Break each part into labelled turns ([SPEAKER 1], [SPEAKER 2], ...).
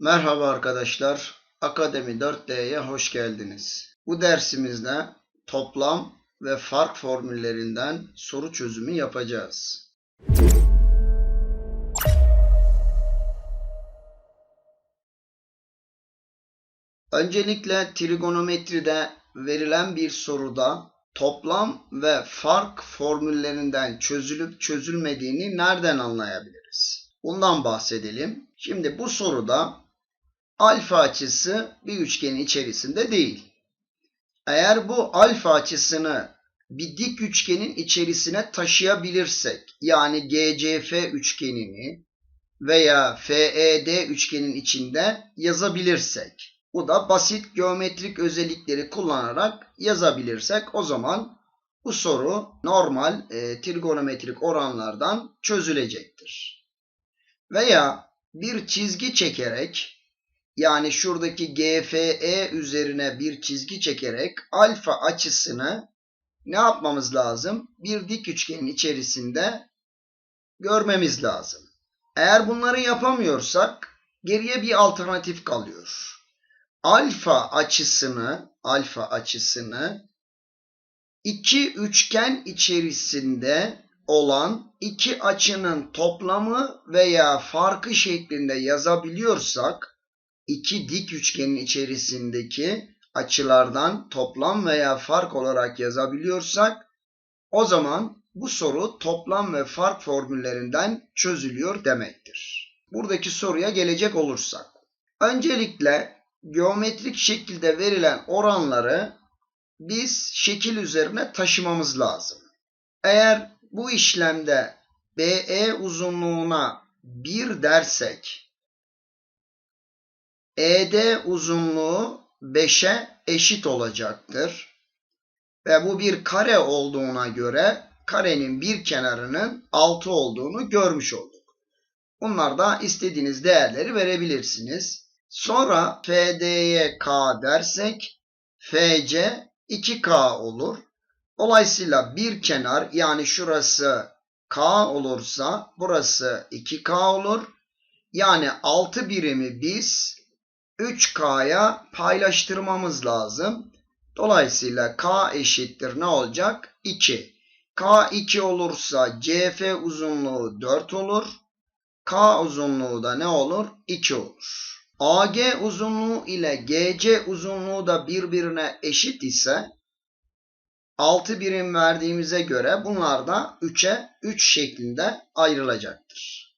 [SPEAKER 1] Merhaba arkadaşlar. Akademi 4D'ye hoş geldiniz. Bu dersimizde toplam ve fark formüllerinden soru çözümü yapacağız. Öncelikle trigonometride verilen bir soruda toplam ve fark formüllerinden çözülüp çözülmediğini nereden anlayabiliriz? Bundan bahsedelim. Şimdi bu soruda alfa açısı bir üçgenin içerisinde değil. Eğer bu alfa açısını bir dik üçgenin içerisine taşıyabilirsek, yani GCF üçgenini veya FED üçgenin içinde yazabilirsek, bu da basit geometrik özellikleri kullanarak yazabilirsek o zaman bu soru normal e, trigonometrik oranlardan çözülecektir. Veya bir çizgi çekerek yani şuradaki GFE üzerine bir çizgi çekerek alfa açısını ne yapmamız lazım? Bir dik üçgenin içerisinde görmemiz lazım. Eğer bunları yapamıyorsak geriye bir alternatif kalıyor. Alfa açısını alfa açısını iki üçgen içerisinde olan iki açının toplamı veya farkı şeklinde yazabiliyorsak iki dik üçgenin içerisindeki açılardan toplam veya fark olarak yazabiliyorsak o zaman bu soru toplam ve fark formüllerinden çözülüyor demektir. Buradaki soruya gelecek olursak. Öncelikle geometrik şekilde verilen oranları biz şekil üzerine taşımamız lazım. Eğer bu işlemde BE uzunluğuna 1 dersek ED uzunluğu 5'e eşit olacaktır. Ve bu bir kare olduğuna göre karenin bir kenarının 6 olduğunu görmüş olduk. Bunlar da istediğiniz değerleri verebilirsiniz. Sonra FD'ye K dersek FC 2K olur. Dolayısıyla bir kenar yani şurası K olursa burası 2K olur. Yani 6 birimi biz 3K'ya paylaştırmamız lazım. Dolayısıyla K eşittir ne olacak? 2. K 2 olursa CF uzunluğu 4 olur. K uzunluğu da ne olur? 2 olur. AG uzunluğu ile GC uzunluğu da birbirine eşit ise 6 birim verdiğimize göre bunlar da 3'e 3 şeklinde ayrılacaktır.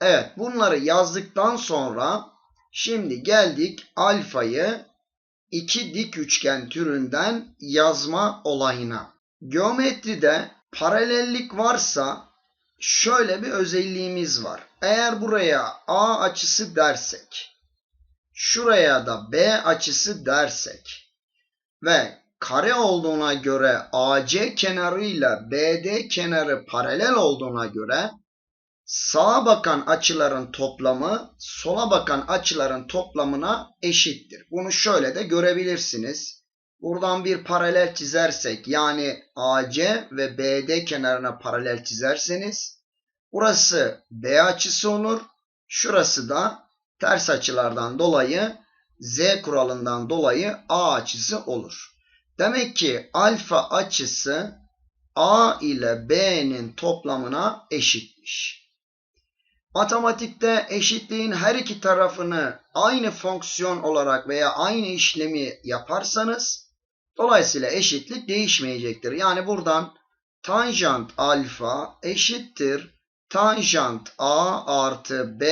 [SPEAKER 1] Evet bunları yazdıktan sonra şimdi geldik alfayı iki dik üçgen türünden yazma olayına. Geometride paralellik varsa şöyle bir özelliğimiz var. Eğer buraya A açısı dersek, şuraya da B açısı dersek ve kare olduğuna göre AC kenarıyla BD kenarı paralel olduğuna göre sağa bakan açıların toplamı sola bakan açıların toplamına eşittir. Bunu şöyle de görebilirsiniz. Buradan bir paralel çizersek yani AC ve BD kenarına paralel çizerseniz burası B açısı olur. Şurası da ters açılardan dolayı Z kuralından dolayı A açısı olur. Demek ki alfa açısı A ile B'nin toplamına eşitmiş. Matematikte eşitliğin her iki tarafını aynı fonksiyon olarak veya aynı işlemi yaparsanız dolayısıyla eşitlik değişmeyecektir. Yani buradan tanjant alfa eşittir tanjant A artı B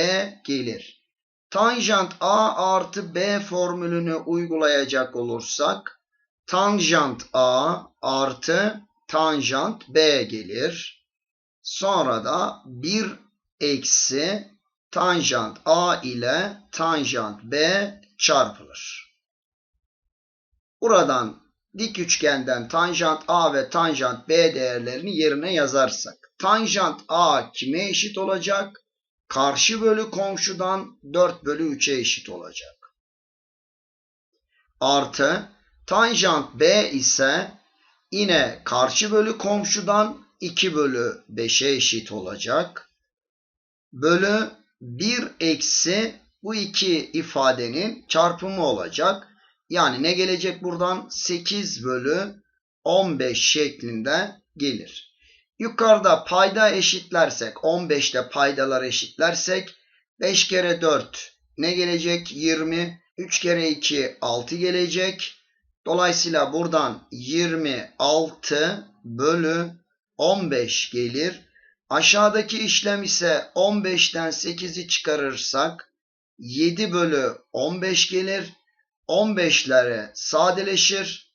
[SPEAKER 1] gelir. Tanjant A artı B formülünü uygulayacak olursak tanjant A artı tanjant B gelir. Sonra da 1 eksi tanjant A ile tanjant B çarpılır. Buradan dik üçgenden tanjant A ve tanjant B değerlerini yerine yazarsak tanjant A kime eşit olacak? Karşı bölü komşudan 4 bölü 3'e eşit olacak. Artı tanjant B ise yine karşı bölü komşudan 2 bölü 5'e eşit olacak. Bölü 1 eksi bu iki ifadenin çarpımı olacak. Yani ne gelecek buradan? 8 bölü 15 şeklinde gelir. Yukarıda payda eşitlersek 15'te paydalar eşitlersek 5 kere 4 ne gelecek? 20. 3 kere 2 6 gelecek. Dolayısıyla buradan 26 bölü 15 gelir. Aşağıdaki işlem ise 15'ten 8'i çıkarırsak 7 bölü 15 gelir. 15'lere sadeleşir.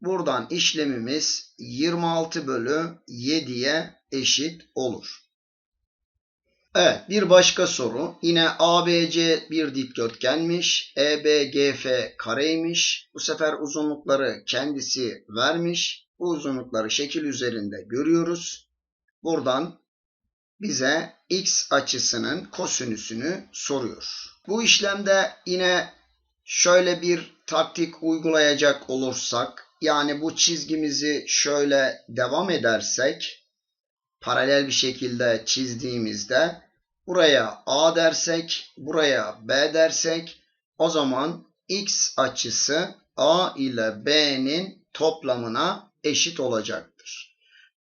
[SPEAKER 1] Buradan işlemimiz 26 bölü 7'ye eşit olur. Evet bir başka soru. Yine ABC bir dikdörtgenmiş. EBGF kareymiş. Bu sefer uzunlukları kendisi vermiş. Bu uzunlukları şekil üzerinde görüyoruz. Buradan bize x açısının kosinüsünü soruyor. Bu işlemde yine şöyle bir taktik uygulayacak olursak yani bu çizgimizi şöyle devam edersek paralel bir şekilde çizdiğimizde buraya A dersek, buraya B dersek o zaman x açısı A ile B'nin toplamına eşit olacaktır.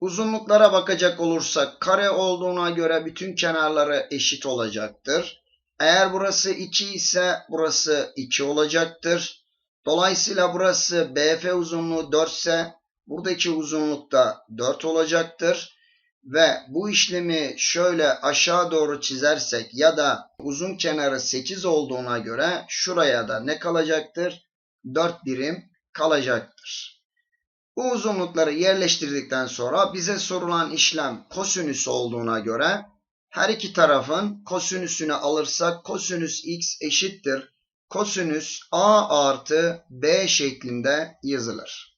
[SPEAKER 1] Uzunluklara bakacak olursak kare olduğuna göre bütün kenarları eşit olacaktır. Eğer burası 2 ise burası 2 olacaktır. Dolayısıyla burası BF uzunluğu 4 ise buradaki uzunluk da 4 olacaktır. Ve bu işlemi şöyle aşağı doğru çizersek ya da uzun kenarı 8 olduğuna göre şuraya da ne kalacaktır? 4 birim kalacaktır. Bu uzunlukları yerleştirdikten sonra bize sorulan işlem kosinüs olduğuna göre her iki tarafın kosinüsünü alırsak kosinüs x eşittir. Kosinüs a artı b şeklinde yazılır.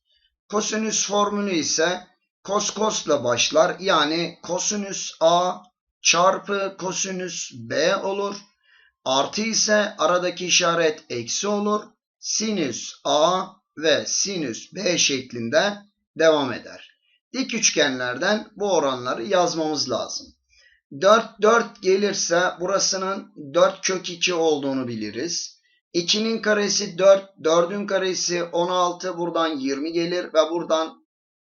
[SPEAKER 1] Kosinüs formülü ise kos kosla başlar. Yani kosinüs a çarpı kosinüs b olur. Artı ise aradaki işaret eksi olur. Sinüs a ve sinüs b şeklinde devam eder. Dik üçgenlerden bu oranları yazmamız lazım. 4 4 gelirse burasının 4 kök 2 olduğunu biliriz. 2'nin karesi 4, 4'ün karesi 16 buradan 20 gelir ve buradan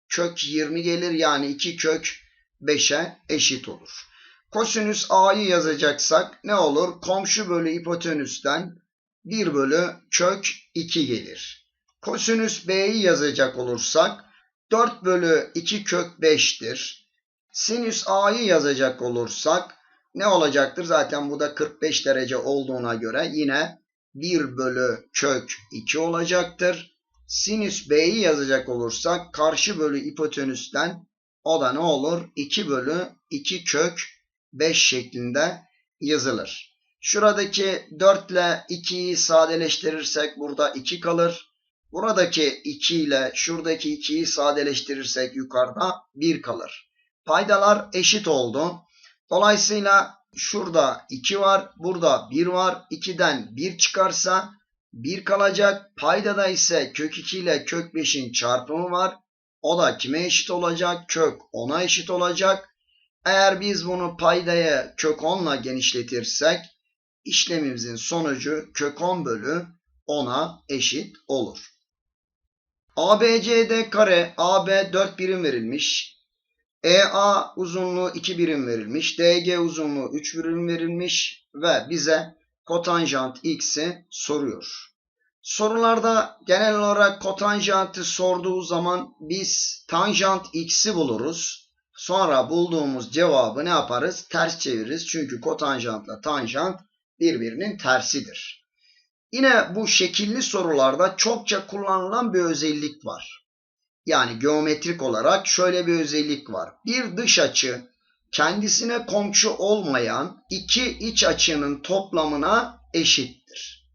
[SPEAKER 1] kök 20 gelir yani 2 kök 5'e eşit olur. Kosinüs a'yı yazacaksak ne olur? Komşu bölü hipotenüsten 1 bölü kök 2 gelir. Kosinüs b'yi yazacak olursak 4 bölü 2 kök 5'tir. Sinüs a'yı yazacak olursak ne olacaktır? Zaten bu da 45 derece olduğuna göre yine 1 bölü kök 2 olacaktır. Sinüs b'yi yazacak olursak karşı bölü hipotenüsten o da ne olur? 2 bölü 2 kök 5 şeklinde yazılır. Şuradaki 4 ile 2'yi sadeleştirirsek burada 2 kalır. Buradaki 2 ile şuradaki 2'yi sadeleştirirsek yukarıda 1 kalır. Paydalar eşit oldu. Dolayısıyla şurada 2 var, burada 1 var. 2'den 1 çıkarsa 1 kalacak. Paydada ise kök 2 ile kök 5'in çarpımı var. O da kime eşit olacak? Kök 10'a eşit olacak. Eğer biz bunu paydaya kök 10 ile genişletirsek işlemimizin sonucu kök 10 bölü 10'a eşit olur. ABCD kare AB 4 birim verilmiş. EA uzunluğu 2 birim verilmiş. DG uzunluğu 3 birim verilmiş ve bize kotanjant x'i soruyor. Sorularda genel olarak kotanjantı sorduğu zaman biz tanjant x'i buluruz. Sonra bulduğumuz cevabı ne yaparız? Ters çeviririz. Çünkü kotanjantla tanjant birbirinin tersidir. Yine bu şekilli sorularda çokça kullanılan bir özellik var. Yani geometrik olarak şöyle bir özellik var. Bir dış açı kendisine komşu olmayan iki iç açının toplamına eşittir.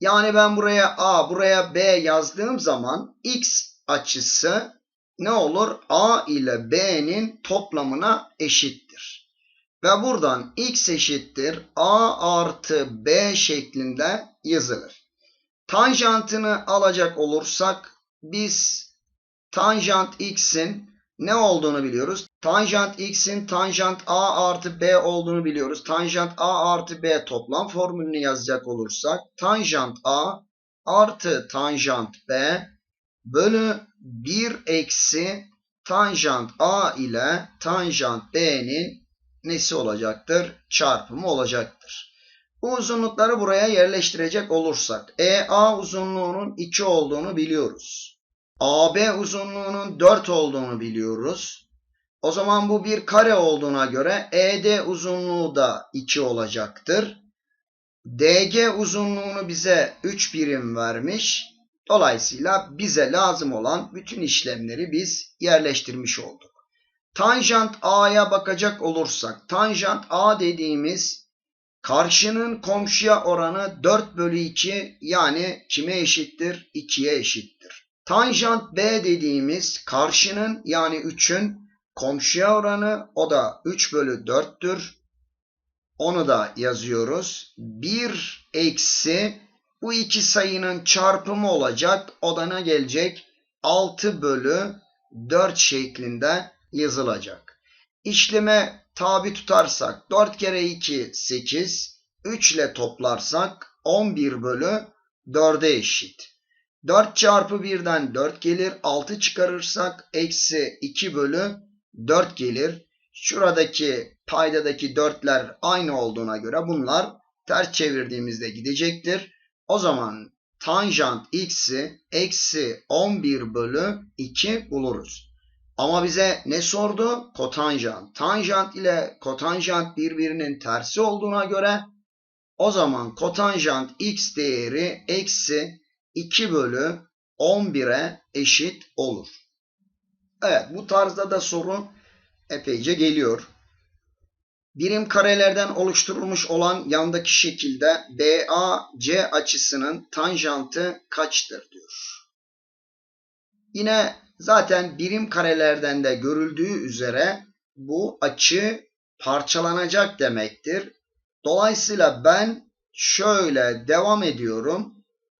[SPEAKER 1] Yani ben buraya A, buraya B yazdığım zaman x açısı ne olur? A ile B'nin toplamına eşittir. Ve buradan x eşittir A artı B şeklinde yazılır. Tanjantını alacak olursak biz tanjant x'in ne olduğunu biliyoruz. Tanjant x'in tanjant a artı b olduğunu biliyoruz. Tanjant a artı b toplam formülünü yazacak olursak tanjant a artı tanjant b bölü 1 eksi tanjant a ile tanjant b'nin nesi olacaktır? Çarpımı olacaktır. Bu uzunlukları buraya yerleştirecek olursak EA uzunluğunun 2 olduğunu biliyoruz. AB uzunluğunun 4 olduğunu biliyoruz. O zaman bu bir kare olduğuna göre ED uzunluğu da 2 olacaktır. DG uzunluğunu bize 3 birim vermiş. Dolayısıyla bize lazım olan bütün işlemleri biz yerleştirmiş olduk. Tanjant A'ya bakacak olursak, tanjant A dediğimiz karşının komşuya oranı 4 bölü 2 yani kime eşittir? 2'ye eşittir. Tanjant B dediğimiz karşının yani 3'ün komşuya oranı o da 3 bölü 4'tür. Onu da yazıyoruz. 1 eksi bu iki sayının çarpımı olacak. O da ne gelecek? 6 bölü 4 şeklinde yazılacak. İşleme tabi tutarsak 4 kere 2 8, 3 ile toplarsak 11 bölü 4'e eşit. 4 çarpı 1'den 4 gelir. 6 çıkarırsak eksi 2 bölü 4 gelir. Şuradaki paydadaki 4'ler aynı olduğuna göre bunlar ters çevirdiğimizde gidecektir. O zaman tanjant x'i eksi 11 bölü 2 buluruz. Ama bize ne sordu? Kotanjant. Tanjant ile kotanjant birbirinin tersi olduğuna göre o zaman kotanjant x değeri eksi 2 bölü 11'e eşit olur. Evet bu tarzda da soru epeyce geliyor. Birim karelerden oluşturulmuş olan yandaki şekilde BAC açısının tanjantı kaçtır diyor. Yine zaten birim karelerden de görüldüğü üzere bu açı parçalanacak demektir. Dolayısıyla ben şöyle devam ediyorum.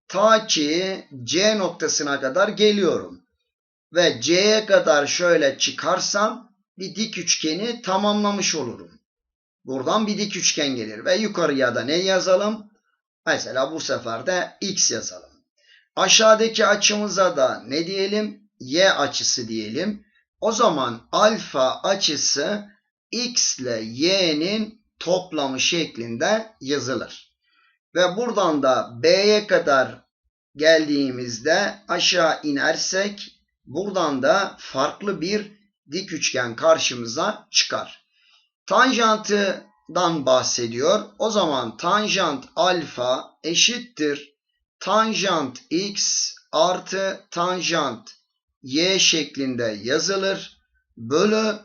[SPEAKER 1] Ta ki C noktasına kadar geliyorum. Ve C'ye kadar şöyle çıkarsam bir dik üçgeni tamamlamış olurum. Buradan bir dik üçgen gelir ve yukarıya da ne yazalım? Mesela bu sefer de x yazalım. Aşağıdaki açımıza da ne diyelim? Y açısı diyelim. O zaman alfa açısı x ile y'nin toplamı şeklinde yazılır. Ve buradan da B'ye kadar geldiğimizde aşağı inersek buradan da farklı bir dik üçgen karşımıza çıkar. Tanjantından bahsediyor. O zaman tanjant alfa eşittir. Tanjant x artı tanjant y şeklinde yazılır. Bölü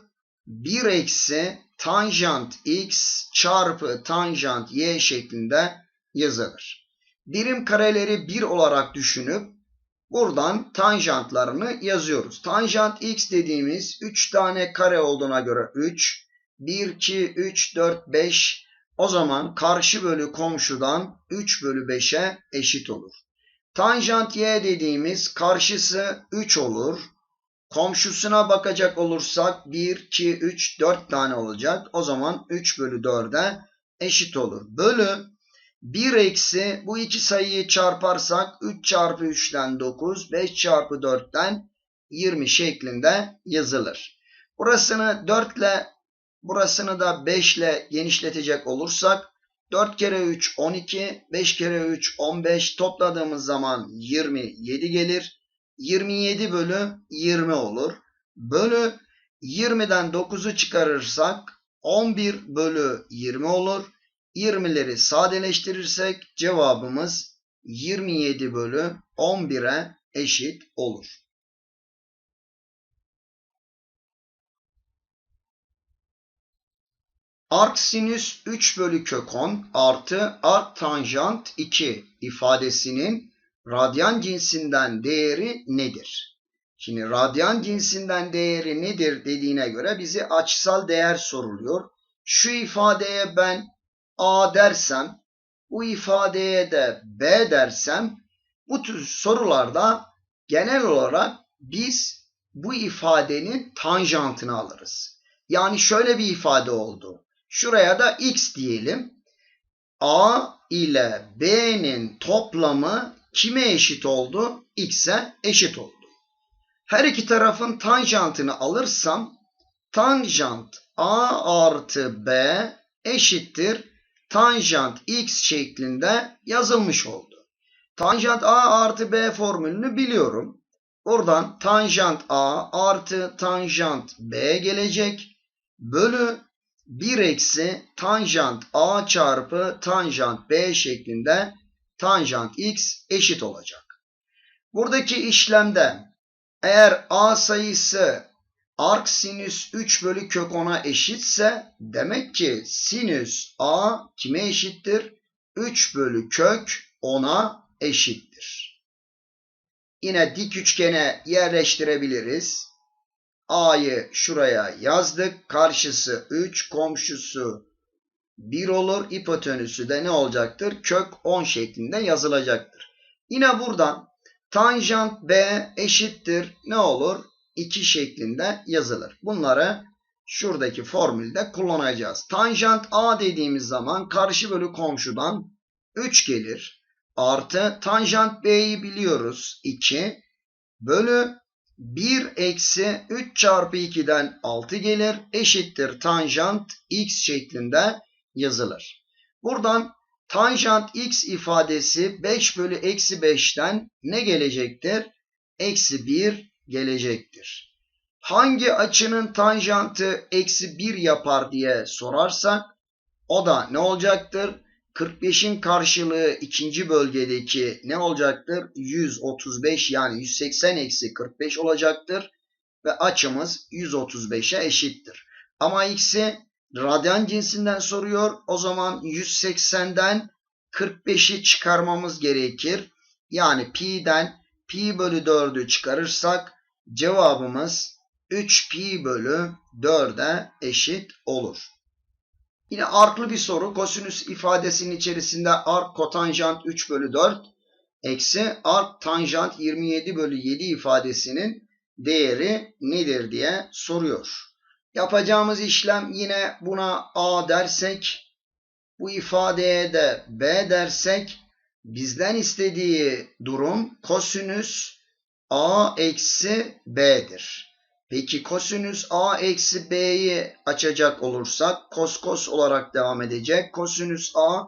[SPEAKER 1] 1 eksi tanjant x çarpı tanjant y şeklinde yazılır. Birim kareleri 1 olarak düşünüp buradan tanjantlarını yazıyoruz. Tanjant x dediğimiz 3 tane kare olduğuna göre 3, 1, 2, 3, 4, 5 o zaman karşı bölü komşudan 3 bölü 5'e eşit olur. Tanjant y dediğimiz karşısı 3 olur. Komşusuna bakacak olursak 1, 2, 3, 4 tane olacak. O zaman 3 bölü 4'e eşit olur. Bölü 1 eksi bu iki sayıyı çarparsak 3 çarpı 3'ten 9, 5 çarpı 4'ten 20 şeklinde yazılır. Burasını 4 ile burasını da 5 ile genişletecek olursak 4 kere 3 12, 5 kere 3 15 topladığımız zaman 27 gelir. 27 bölü 20 olur. Bölü 20'den 9'u çıkarırsak 11 bölü 20 olur. 20'leri sadeleştirirsek cevabımız 27 bölü 11'e eşit olur. Arc sinüs 3 bölü kök 10 artı arc tanjant 2 ifadesinin radyan cinsinden değeri nedir? Şimdi radyan cinsinden değeri nedir dediğine göre bize açısal değer soruluyor. Şu ifadeye ben A dersem, bu ifadeye de B dersem bu tür sorularda genel olarak biz bu ifadenin tanjantını alırız. Yani şöyle bir ifade oldu. Şuraya da x diyelim. A ile B'nin toplamı kime eşit oldu? X'e eşit oldu. Her iki tarafın tanjantını alırsam tanjant A artı B eşittir tanjant X şeklinde yazılmış oldu. Tanjant A artı B formülünü biliyorum. Buradan tanjant A artı tanjant B gelecek. Bölü 1 eksi tanjant A çarpı tanjant B şeklinde tanjant X eşit olacak. Buradaki işlemde eğer A sayısı arc sinüs 3 bölü kök 10'a eşitse demek ki sinüs A kime eşittir? 3 bölü kök 10'a eşittir. Yine dik üçgene yerleştirebiliriz. A'yı şuraya yazdık. Karşısı 3, komşusu 1 olur. Hipotenüsü de ne olacaktır? Kök 10 şeklinde yazılacaktır. Yine buradan tanjant B eşittir ne olur? 2 şeklinde yazılır. Bunları şuradaki formülde kullanacağız. Tanjant A dediğimiz zaman karşı bölü komşudan 3 gelir. Artı tanjant B'yi biliyoruz 2 bölü 1 eksi 3 çarpı 2'den 6 gelir. Eşittir tanjant x şeklinde yazılır. Buradan tanjant x ifadesi 5 bölü eksi 5'ten ne gelecektir? Eksi 1 gelecektir. Hangi açının tanjantı eksi 1 yapar diye sorarsak o da ne olacaktır? 45'in karşılığı ikinci bölgedeki ne olacaktır? 135 yani 180 eksi 45 olacaktır. Ve açımız 135'e eşittir. Ama x'i radyan cinsinden soruyor. O zaman 180'den 45'i çıkarmamız gerekir. Yani pi'den pi bölü 4'ü çıkarırsak cevabımız 3 pi bölü 4'e eşit olur. Yine arklı bir soru. Kosinüs ifadesinin içerisinde ark kotanjant 3 bölü 4 eksi ark tanjant 27 bölü 7 ifadesinin değeri nedir diye soruyor. Yapacağımız işlem yine buna A dersek bu ifadeye de B dersek bizden istediği durum kosinüs A eksi B'dir. Peki kosinüs a eksi b'yi açacak olursak kos kos olarak devam edecek. Kosinüs a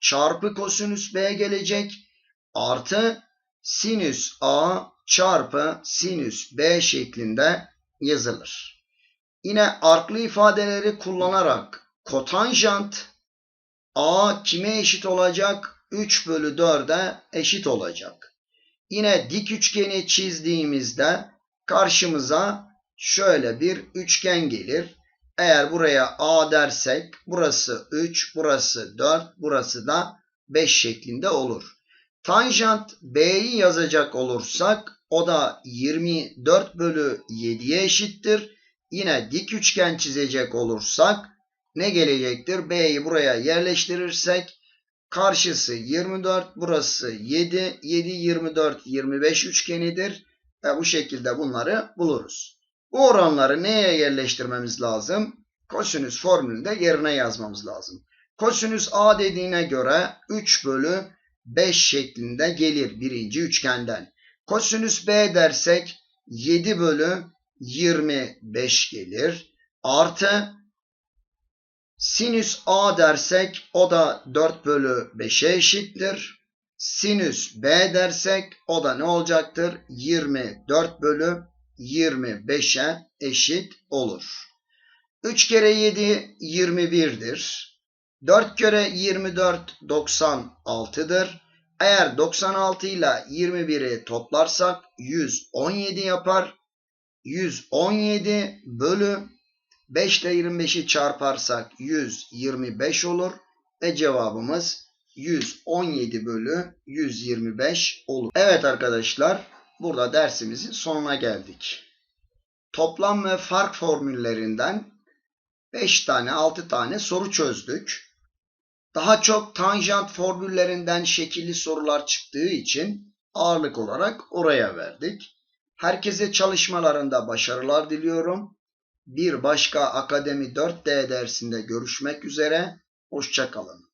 [SPEAKER 1] çarpı kosinüs b gelecek. Artı sinüs a çarpı sinüs b şeklinde yazılır. Yine arklı ifadeleri kullanarak kotanjant a kime eşit olacak? 3 bölü 4'e eşit olacak. Yine dik üçgeni çizdiğimizde karşımıza şöyle bir üçgen gelir. Eğer buraya A dersek burası 3, burası 4, burası da 5 şeklinde olur. Tanjant B'yi yazacak olursak o da 24 bölü 7'ye eşittir. Yine dik üçgen çizecek olursak ne gelecektir? B'yi buraya yerleştirirsek karşısı 24, burası 7, 7, 24, 25 üçgenidir. Ve bu şekilde bunları buluruz. Bu oranları neye yerleştirmemiz lazım? Kosinüs formülünde yerine yazmamız lazım. Kosinüs A dediğine göre 3 bölü 5 şeklinde gelir birinci üçgenden. Kosinüs B dersek 7 bölü 25 gelir. Artı sinüs A dersek o da 4 bölü 5'e eşittir. Sinüs B dersek o da ne olacaktır? 24 bölü 25'e eşit olur. 3 kere 7 21'dir. 4 kere 24 96'dır. Eğer 96 ile 21'i toplarsak 117 yapar. 117 bölü 5 ile 25'i çarparsak 125 olur. Ve cevabımız 117 bölü 125 olur. Evet arkadaşlar burada dersimizin sonuna geldik. Toplam ve fark formüllerinden 5 tane 6 tane soru çözdük. Daha çok tanjant formüllerinden şekilli sorular çıktığı için ağırlık olarak oraya verdik. Herkese çalışmalarında başarılar diliyorum. Bir başka Akademi 4D dersinde görüşmek üzere. Hoşçakalın.